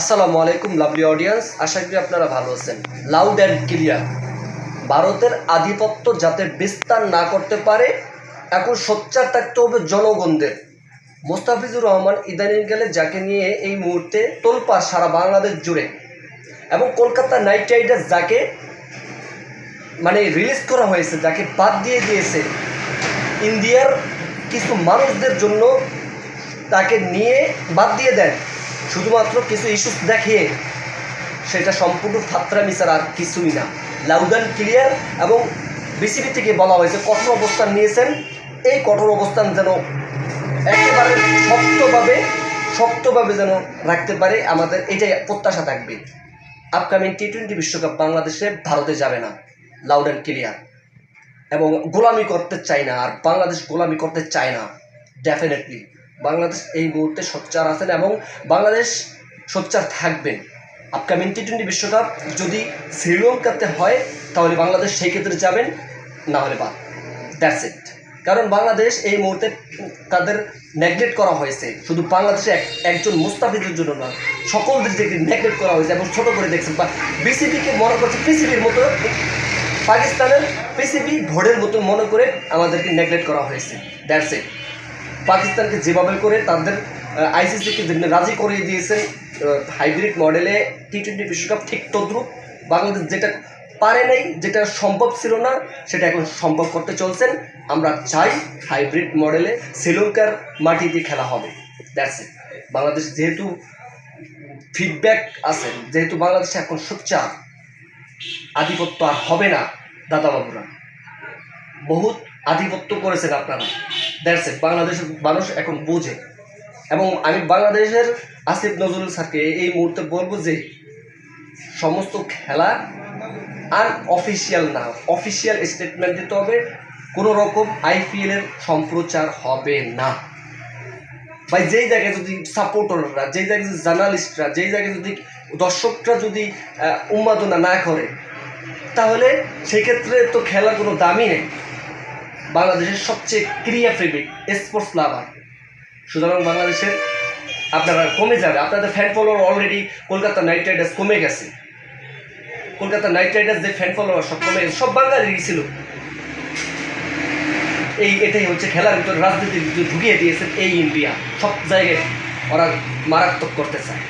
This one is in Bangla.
আসসালামু আলাইকুম লাভলি অডিয়েন্স আশা করি আপনারা ভালো আছেন। লাউড অ্যান্ড ক্লিয়ার ভারতের আধিপত্য যাতে বিস্তার না করতে পারে, এখন সোচ্চার থাকতে হবে জনগণদের। মোস্তাফিজুর রহমান ইদানিং গেলে যাকে নিয়ে এই মুহূর্তে তোলপা সারা বাংলাদেশ জুড়ে, এবং কলকাতা নাইট রাইডার্স যাকে মানে রিলিজ করা হয়েছে, যাকে বাদ দিয়ে দিয়েছে, ইন্ডিয়ার কিছু মানুষদের জন্য তাকে নিয়ে বাদ দিয়ে দেন। শুধুমাত্র কিছু ইস্যুস দেখিয়ে সেটা সম্পূর্ণ ফাত্রা মিসার আর কিছুই না। লাউড অ্যান্ড ক্লিয়ার এবং বিসিবি থেকে বলা হয়েছে কঠোর অবস্থান নিয়েছেন। এই কঠোর অবস্থান যেন একেবারে শক্তভাবে শক্তভাবে যেন রাখতে পারে, আমাদের এটাই প্রত্যাশা থাকবে। আপকামিং টি টোয়েন্টি বিশ্বকাপ বাংলাদেশে ভারতে যাবে না লাউড অ্যান্ড ক্লিয়ার এবং গোলামি করতে চায় না, আর বাংলাদেশ গোলামি করতে চায় না ডেফিনেটলি বাংলাদেশ এই মুহূর্তে সোচ্চার আছেন এবং বাংলাদেশ সোচ্চার থাকবেন। আপকামিং টি টোয়েন্টি বিশ্বকাপ যদি শ্রীলঙ্কাতে হয়, তাহলে বাংলাদেশ সেই ক্ষেত্রে যাবেন, না হলে বাদ। দ্যাটস ইট কারণ বাংলাদেশ এই মুহূর্তে তাদের নেগলেক্ট করা হয়েছে। শুধু বাংলাদেশে এক একজন মুস্তাফিজের জন্য না সকলদের থেকে নেগলেক্ট করা হয়েছে এবং ছোট করে দেখছেন। বা বিসিবিকে মনে করছে পিসিবির মতো, পাকিস্তানের পিসিবি ভোটের মতো মনে করে আমাদেরকে নেগলেক্ট করা হয়েছে। দ্যাটস ইট পাকিস্তানকে যেভাবে করে তাদের আইসিসিকে যেমনি রাজি করিয়ে দিয়েছেন হাইব্রিড মডেলে টি টোয়েন্টি বিশ্বকাপ ঠিক তদ্রুপ। বাংলাদেশ যেটা পারে নাই, যেটা সম্ভব ছিল না, সেটা এখন সম্ভব করতে চলছেন। আমরা চাই হাইব্রিড মডেলে শ্রীলঙ্কার মাটিতে খেলা হবে। দ্যাটস ইট বাংলাদেশ যেহেতু ফিডব্যাক আছে, যেহেতু বাংলাদেশে এখন সোচ্চার আধিপত্য আর হবে না, দাদাবাবুরা। বহুত আধিপত্য করেছেন আপনারা। দ্যাটস ইট বাংলাদেশের মানুষ এখন বোঝে। এবং আমি বাংলাদেশের আসিফ নজরুল স্যারকে এই মুহূর্তে বলব যে, সমস্ত খেলা আর অফিসিয়াল না অফিসিয়াল স্টেটমেন্ট দিতে হবে। কোনো রকম আইপিএলের সম্প্রচার হবে না। বা যেই জায়গায় যদি সাপোর্টাররা যেই জায়গায় যদি জার্নালিস্টরা যেই জায়গায় যদি দর্শকরা যদি উন্মাদনা না করে, তাহলে সেক্ষেত্রে তো খেলার কোনো দামই নেই। বাংলাদেশের সবচেয়ে ক্রিয়াপ্রেমিক স্পোর্টস লাভার সুতরাং বাংলাদেশের আপনারা কমে যাবে। আপনাদের fan follower already Kolkata Knight Riders কমে গেছে। কলকাতা নাইট রাইডার্স যে ফ্যান ফলোয়ার সব কমে গেছে, সব বাঙালি ছিল। এই এটাই হচ্ছে খেলার ভিতরে রাজনীতির ভিতরে ঢুকিয়ে দিয়েছেন এই ইন্ডিয়া। সব জায়গায় ওরা মারাত্মক করতে চায়।